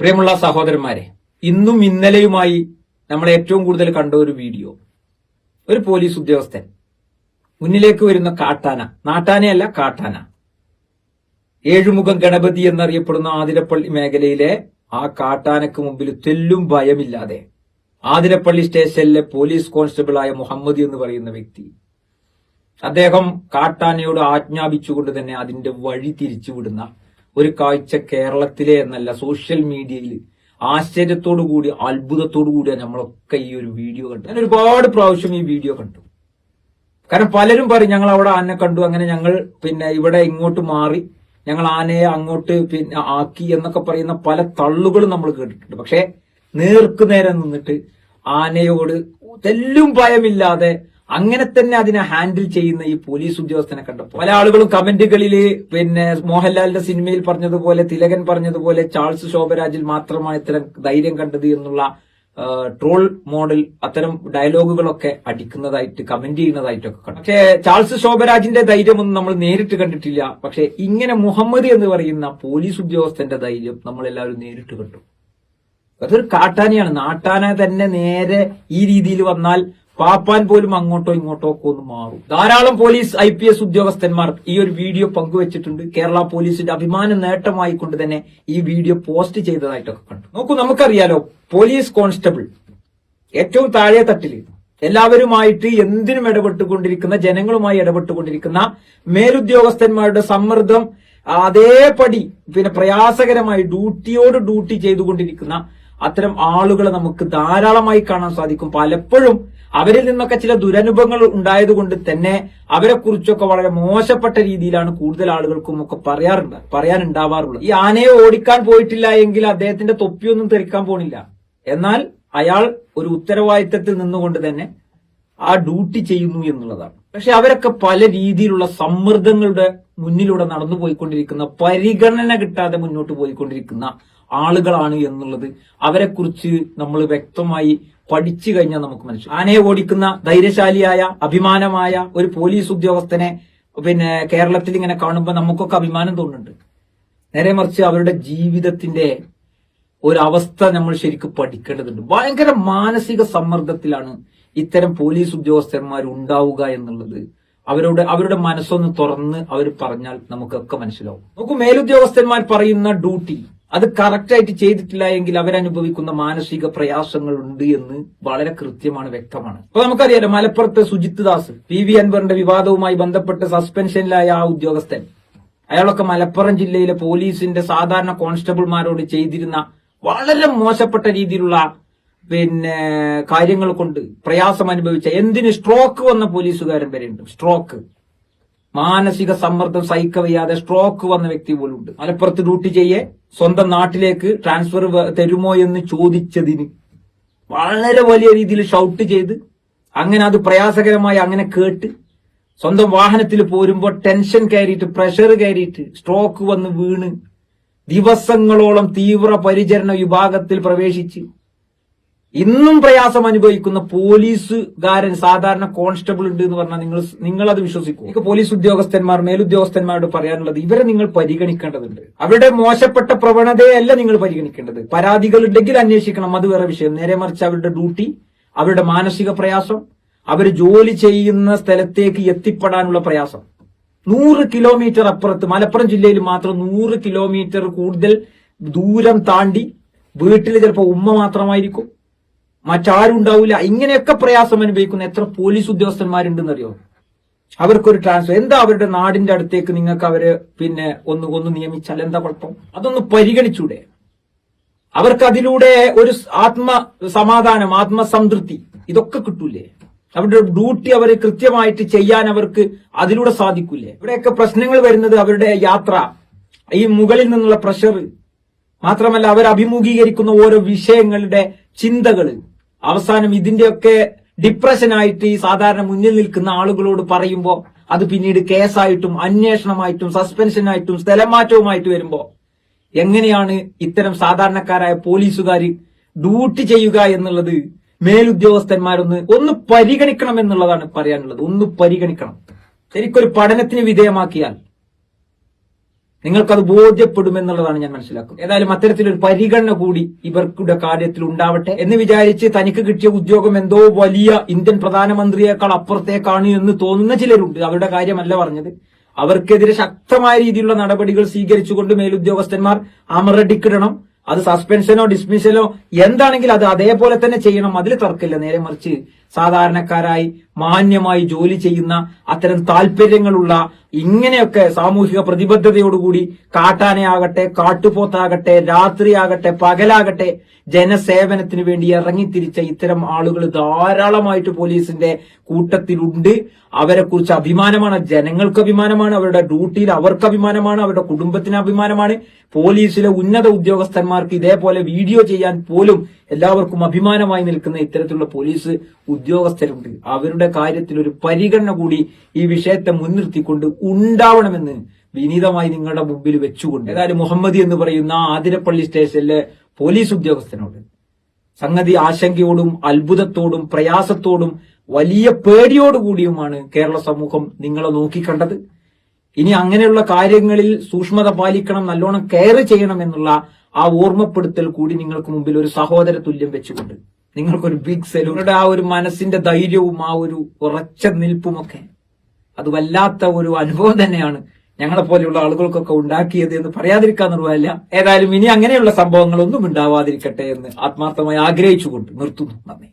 പ്രിയമുള്ള സഹോദരന്മാരെ ഇന്നും ഇന്നലെയുമായി നമ്മൾ ഏറ്റവും കൂടുതൽ കണ്ട ഒരു വീഡിയോ. ഒരു പോലീസ് ഉദ്യോഗസ്ഥൻ. മുന്നിലേക്ക് വരുന്ന കാട്ടാന. നാട്ടാനയല്ല കാട്ടാന. ഏഴുമുഖം ഗണപതി എന്നറിയപ്പെടുന്ന ആതിരപ്പള്ളി മേഖലയിലെ ആ കാട്ടാനക്ക് മുമ്പിൽ തെല്ലും ഭയമില്ലാതെ ആതിരപ്പള്ളി സ്റ്റേഷനിലെ പോലീസ് കോൺസ്റ്റബിളായ മുഹമ്മദ് എന്ന് പറയുന്ന വ്യക്തി. അദ്ദേഹം കാട്ടാനയോട് ആജ്ഞാപിച്ചുകൊണ്ട് തന്നെ അതിന്റെ വഴി തിരിച്ചുവിടുന്ന ഒരു കാഴ്ച കേരളത്തിലെ എന്നല്ല സോഷ്യൽ മീഡിയയിൽ ആശ്ചര്യത്തോടു കൂടി അത്ഭുതത്തോടു കൂടിയാണ് നമ്മളൊക്കെ ഈ ഒരു വീഡിയോ കണ്ടു ഞാൻ ഒരുപാട് പ്രാവശ്യം ഈ വീഡിയോ കണ്ടു. കാരണം പലരും പറയും ഞങ്ങൾ അവിടെ ആനെ കണ്ടു അങ്ങനെ ഞങ്ങൾ പിന്നെ ഇവിടെ ഇങ്ങോട്ട് മാറി ഞങ്ങൾ ആനയെ അങ്ങോട്ട് പിന്നെ ആക്കി എന്നൊക്കെ പറയുന്ന പല തള്ളുകളും നമ്മൾ കേട്ടിട്ടുണ്ട്. പക്ഷെ നേർക്ക് നേരെ നിന്നിട്ട് ആനയോട് തെല്ലും ഭയമില്ലാതെ അങ്ങനെ തന്നെ അതിനെ ഹാൻഡിൽ ചെയ്യുന്ന ഈ പോലീസ് ഉദ്യോഗസ്ഥനെ കണ്ടപ്പോൾ പല ആളുകളും കമന്റുകളിൽ പിന്നെ മോഹൻലാലിന്റെ സിനിമയിൽ പറഞ്ഞതുപോലെ തിലകൻ പറഞ്ഞതുപോലെ ചാൾസ് ശോഭരാജിൽ മാത്രമാണ് ഇത്തരം ധൈര്യം കണ്ടത് എന്നുള്ള ട്രോൾ മോഡൽ അത്തരം ഡയലോഗുകളൊക്കെ അടിക്കുന്നതായിട്ട് കമന്റ് ചെയ്യുന്നതായിട്ടൊക്കെ കണ്ടു. പക്ഷേ ചാൾസ് ശോഭരാജിന്റെ ധൈര്യമൊന്നും നമ്മൾ നേരിട്ട് കണ്ടിട്ടില്ല. പക്ഷെ ഇങ്ങനെ മുഹമ്മദ് എന്ന് പറയുന്ന പോലീസ് ഉദ്യോഗസ്ഥന്റെ ധൈര്യം നമ്മൾ എല്ലാവരും നേരിട്ട് കണ്ടു. അതൊരു കാട്ടാനയാണ്. നാട്ടാന തന്നെ നേരെ ഈ രീതിയിൽ വന്നാൽ പാപ്പാൻ പോലും അങ്ങോട്ടോ ഇങ്ങോട്ടോ ഒക്കെ ഒന്ന് മാറും. ധാരാളം പോലീസ് ഐ പി എസ് ഉദ്യോഗസ്ഥന്മാർ ഈ ഒരു വീഡിയോ പങ്കുവച്ചിട്ടുണ്ട്. കേരള പോലീസിന്റെ അഭിമാന നേട്ടമായി കൊണ്ട് തന്നെ ഈ വീഡിയോ പോസ്റ്റ് ചെയ്തതായിട്ടൊക്കെ കണ്ടു. നോക്കൂ നമുക്കറിയാലോ പോലീസ് കോൺസ്റ്റബിൾ ഏറ്റവും താഴെ തട്ടിൽ എല്ലാവരുമായിട്ട് എന്തിനും ഇടപെട്ടുകൊണ്ടിരിക്കുന്ന ജനങ്ങളുമായി ഇടപെട്ടുകൊണ്ടിരിക്കുന്ന മേലുദ്യോഗസ്ഥന്മാരുടെ സമ്മർദ്ദം അതേപടി പിന്നെ പ്രയാസകരമായി ഡ്യൂട്ടിയോട് ഡ്യൂട്ടി ചെയ്തുകൊണ്ടിരിക്കുന്ന അത്തരം ആളുകളെ നമുക്ക് ധാരാളമായി കാണാൻ സാധിക്കും. പലപ്പോഴും അവരിൽ നിന്നൊക്കെ ചില ദുരനുഭവങ്ങൾ ഉണ്ടായതുകൊണ്ട് തന്നെ അവരെ കുറിച്ചൊക്കെ വളരെ മോശപ്പെട്ട രീതിയിലാണ് കൂടുതൽ ആളുകൾക്കും ഒക്കെ പറയാറുണ്ട് പറയാനുണ്ടാവാറുള്ളത്. ഈ ആനയെ ഓടിക്കാൻ പോയിട്ടില്ല എങ്കിൽ അദ്ദേഹത്തിന്റെ തൊപ്പിയൊന്നും തെറിക്കാൻ പോണില്ല. എന്നാൽ അയാൾ ഒരു ഉത്തരവാദിത്തത്തിൽ നിന്നുകൊണ്ട് തന്നെ ആ ഡ്യൂട്ടി ചെയ്യുന്നു എന്നുള്ളതാണ്. പക്ഷെ അവരൊക്കെ പല രീതിയിലുള്ള സമ്മർദ്ദങ്ങളുടെ മുന്നിലൂടെ നടന്നു പോയിക്കൊണ്ടിരിക്കുന്ന പരിഗണന കിട്ടാതെ മുന്നോട്ട് പോയിക്കൊണ്ടിരിക്കുന്ന ആളുകളാണ് എന്നുള്ളത് അവരെക്കുറിച്ച് നമ്മൾ വ്യക്തമായി പഠിച്ചു കഴിഞ്ഞാൽ നമുക്ക് മനസ്സിലാവും. ആനയെ ഓടിക്കുന്ന ധൈര്യശാലിയായ അഭിമാനമായ ഒരു പോലീസ് ഉദ്യോഗസ്ഥനെ പിന്നെ കേരളത്തിൽ ഇങ്ങനെ കാണുമ്പോൾ നമുക്കൊക്കെ അഭിമാനം തോന്നുന്നുണ്ട്. നേരെ മറിച്ച് അവരുടെ ജീവിതത്തിന്റെ ഒരവസ്ഥ നമ്മൾ ശരിക്കും പഠിക്കേണ്ടതുണ്ട്. ഭയങ്കര മാനസിക സമ്മർദ്ദത്തിലാണ് ഇത്തരം പോലീസ് ഉദ്യോഗസ്ഥന്മാർ ഉണ്ടാവുക എന്നുള്ളത്. അവരോട് അവരുടെ മനസ്സൊന്ന് തുറന്ന് അവർ പറഞ്ഞാൽ നമുക്കൊക്കെ മനസ്സിലാവും. നമുക്ക് മേലുദ്യോഗസ്ഥന്മാർ പറയുന്ന ഡ്യൂട്ടി. അത് കറക്റ്റായിട്ട് ചെയ്തിട്ടില്ല എങ്കിൽ അവരനുഭവിക്കുന്ന മാനസിക പ്രയാസങ്ങൾ ഉണ്ട് എന്ന് വളരെ കൃത്യമാണ് വ്യക്തമാണ്. അപ്പൊ നമുക്കറിയാലോ മലപ്പുറത്ത് സുജിത് ദാസ് പി വി അൻവറിന്റെ വിവാദവുമായി ബന്ധപ്പെട്ട് സസ്പെൻഷനിലായ ആ ഉദ്യോഗസ്ഥൻ. അയാളൊക്കെ മലപ്പുറം ജില്ലയിലെ പോലീസിന്റെ സാധാരണ കോൺസ്റ്റബിൾമാരോട് ചെയ്തിരുന്ന വളരെ മോശപ്പെട്ട രീതിയിലുള്ള പിന്നെ കാര്യങ്ങൾ കൊണ്ട് പ്രയാസം അനുഭവിച്ച എന്തിന് സ്ട്രോക്ക് വന്ന പോലീസുകാരൻ വരെയുണ്ട്. സ്ട്രോക്ക്. മാനസിക സമ്മർദ്ദം സഹിക്കവയ്യാതെ സ്ട്രോക്ക് വന്ന വ്യക്തി പോലും ഉണ്ട്. മലപ്പുറത്ത് ഡ്യൂട്ടി ചെയ്യെ സ്വന്തം നാട്ടിലേക്ക് ട്രാൻസ്ഫർ തരുമോ എന്ന് ചോദിച്ചതിന് വളരെ വലിയ രീതിയിൽ ഷൗട്ട് ചെയ്ത് അങ്ങനെ അത് പ്രയാസകരമായി അങ്ങനെ കേട്ട് സ്വന്തം വാഹനത്തിൽ പോരുമ്പോൾ ടെൻഷൻ കയറിയിട്ട് പ്രഷർ കയറിയിട്ട് സ്ട്രോക്ക് വന്ന് വീണ് ദിവസങ്ങളോളം തീവ്ര പരിചരണ വിഭാഗത്തിൽ പ്രവേശിച്ച് ഇന്നും പ്രയാസം അനുഭവിക്കുന്ന പോലീസുകാരൻ സാധാരണ കോൺസ്റ്റബിൾ ഉണ്ട് എന്ന് പറഞ്ഞാൽ നിങ്ങൾ നിങ്ങൾ അത് വിശ്വസിക്കും. എനിക്ക് പോലീസ് ഉദ്യോഗസ്ഥന്മാർ മേലുദ്യോഗസ്ഥന്മാരോട് പറയാനുള്ളത് ഇവരെ നിങ്ങൾ പരിഗണിക്കേണ്ടതുണ്ട്. അവരുടെ മോശപ്പെട്ട പ്രവണതയല്ല നിങ്ങൾ പരിഗണിക്കേണ്ടത്. പരാതികൾ ഉണ്ടെങ്കിൽ അന്വേഷിക്കണം അത് വേറെ വിഷയം. നേരെ മറിച്ച് അവരുടെ ഡ്യൂട്ടി അവരുടെ മാനസിക പ്രയാസം അവർ ജോലി ചെയ്യുന്ന സ്ഥലത്തേക്ക് എത്തിപ്പെടാനുള്ള പ്രയാസം. നൂറ് കിലോമീറ്റർ അപ്പുറത്ത് മലപ്പുറം ജില്ലയിൽ മാത്രം നൂറ് കിലോമീറ്റർ കൂടുതൽ ദൂരം താണ്ടി വീട്ടിൽ ചിലപ്പോൾ ഉമ്മ മാത്രമായിരിക്കും. മറ്റാരും ഉണ്ടാവില്ല ഇങ്ങനെയൊക്കെ പ്രയാസം അനുഭവിക്കുന്ന എത്ര പോലീസ് ഉദ്യോഗസ്ഥന്മാരുണ്ടെന്നറിയോ? അവർക്കൊരു ട്രാൻസ്ഫർ എന്താ അവരുടെ നാടിന്റെ അടുത്തേക്ക് നിങ്ങൾക്ക് അവർ പിന്നെ ഒന്ന് ഒന്ന് നിയമിച്ചാൽ എന്താ കുഴപ്പം? അതൊന്ന് പരിഗണിച്ചൂടെ. അവർക്ക് അതിലൂടെ ഒരു ആത്മ സമാധാനം ആത്മസംതൃപ്തി ഇതൊക്കെ കിട്ടൂലേ? അവരുടെ ഡ്യൂട്ടി അവർ കൃത്യമായിട്ട് ചെയ്യാൻ അവർക്ക് അതിലൂടെ സാധിക്കൂലേ? ഇവിടെയൊക്കെ പ്രശ്നങ്ങൾ വരുന്നത് അവരുടെ യാത്ര. ഈ മുകളിൽ നിന്നുള്ള പ്രഷർ മാത്രമല്ല അവർ അഭിമുഖീകരിക്കുന്ന ഓരോ വിഷയങ്ങളുടെ ചിന്തകൾ അവസാനം ഇതിന്റെയൊക്കെ ഡിപ്രഷനായിട്ട് ഈ സാധാരണ മുന്നിൽ നിൽക്കുന്ന ആളുകളോട് പറയുമ്പോൾ അത് പിന്നീട് കേസായിട്ടും അന്വേഷണമായിട്ടും സസ്പെൻഷനായിട്ടും സ്ഥലമാറ്റവുമായിട്ട് വരുമ്പോൾ എങ്ങനെയാണ് ഇത്തരം സാധാരണക്കാരായ പോലീസുകാർ ഡ്യൂട്ടി ചെയ്യുക എന്നുള്ളത് മേലുദ്യോഗസ്ഥന്മാരൊന്ന് ഒന്ന് പരിഗണിക്കണം എന്നുള്ളതാണ് പറയാനുള്ളത്. ഒന്ന് പരിഗണിക്കണം. ശരിക്കൊരു പഠനത്തിന് വിധേയമാക്കിയാൽ നിങ്ങൾക്കത് ബോധ്യപ്പെടുമെന്നുള്ളതാണ് ഞാൻ മനസ്സിലാക്കുന്നത്. ഏതായാലും അത്തരത്തിലൊരു പരിഗണന കൂടി ഇവർക്കുടെ കാര്യത്തിൽ ഉണ്ടാവട്ടെ എന്ന് വിചാരിച്ച് തനിക്ക് കിട്ടിയ ഉദ്യോഗം എന്തോ വലിയ ഇന്ത്യൻ പ്രധാനമന്ത്രിയേക്കാൾ അപ്പുറത്തേക്കാണ് എന്ന് തോന്നുന്ന ചിലരുണ്ട്. അവരുടെ കാര്യമല്ല പറഞ്ഞത്. അവർക്കെതിരെ ശക്തമായ രീതിയിലുള്ള നടപടികൾ സ്വീകരിച്ചുകൊണ്ട് മേലുദ്യോഗസ്ഥന്മാർ അമറടിക്കിടണം. അത് സസ്പെൻഷനോ ഡിസ്മിഷനോ എന്താണെങ്കിൽ അത് അതേപോലെ തന്നെ ചെയ്യണം. അതിൽ തർക്കമില്ല. നേരെ മറിച്ച് സാധാരണക്കാരായി മാന്യമായി ജോലി ചെയ്യുന്ന അത്തരം താല്പര്യങ്ങളുള്ള ഇങ്ങനെയൊക്കെ സാമൂഹിക പ്രതിബദ്ധതയോടുകൂടി കാട്ടാനയാകട്ടെ കാട്ടുപോത്താകട്ടെ രാത്രിയാകട്ടെ പകലാകട്ടെ ജനസേവനത്തിന് വേണ്ടി ഇറങ്ങിത്തിരിച്ച ഇത്തരം ആളുകൾ ധാരാളമായിട്ട് പോലീസിന്റെ കൂട്ടത്തിലുണ്ട്. അവരെ കുറിച്ച് അഭിമാനമാണ് ജനങ്ങൾക്ക് അഭിമാനമാണ് അവരുടെ ഡ്യൂട്ടിയിൽ അവർക്ക് അഭിമാനമാണ് അവരുടെ കുടുംബത്തിന് അഭിമാനമാണ്. പോലീസിലെ ഉന്നത ഉദ്യോഗസ്ഥന്മാർക്ക് ഇതേപോലെ വീഡിയോ ചെയ്യാൻ പോലും എല്ലാവർക്കും അഭിമാനമായി നിൽക്കുന്ന ഇത്തരത്തിലുള്ള പോലീസ് ഉദ്യോഗസ്ഥരുണ്ട്. അവരുടെ കാര്യത്തിൽ ഒരു പരിഗണന കൂടി ഈ വിഷയത്തെ മുൻനിർത്തിക്കൊണ്ട് ഉണ്ടാവണമെന്ന് വിനീതമായി നിങ്ങളുടെ മുമ്പിൽ വെച്ചുകൊണ്ട് ഏതായാലും മുഹമ്മദ് എന്ന് പറയുന്ന ആതിരപ്പള്ളി സ്റ്റേഷനിലെ പോലീസ് ഉദ്യോഗസ്ഥനോട് സംഗതി ആശങ്കയോടും അത്ഭുതത്തോടും പ്രയാസത്തോടും വലിയ പേടിയോടുകൂടിയുമാണ് കേരള സമൂഹം നിങ്ങളെ നോക്കിക്കണ്ടത്. ഇനി അങ്ങനെയുള്ള കാര്യങ്ങളിൽ സൂക്ഷ്മത പാലിക്കണം നല്ലോണം കെയർ ചെയ്യണം എന്നുള്ള ആ ഓർമ്മപ്പെടുത്തൽ കൂടി നിങ്ങൾക്ക് മുമ്പിൽ ഒരു സഹോദര തുല്യം വെച്ചുകൊണ്ട് നിങ്ങൾക്കൊരു ബിഗ് സെലൂണിയുടെ ആ ഒരു മനസ്സിന്റെ ധൈര്യവും ആ ഒരു ഉറച്ച നിൽപ്പുമൊക്കെ അത് വല്ലാത്ത ഒരു അനുഭവം തന്നെയാണ് ഞങ്ങളെ പോലെയുള്ള ആളുകൾക്കൊക്കെ ഉണ്ടാക്കിയത് എന്ന് പറയാതിരിക്കാൻ നിർവഹമില്ല ഏതായാലും ഇനി അങ്ങനെയുള്ള സംഭവങ്ങളൊന്നും ഉണ്ടാവാതിരിക്കട്ടെ എന്ന് ആത്മാർത്ഥമായി ആഗ്രഹിച്ചുകൊണ്ട് നിർത്തുന്നു. നന്ദി.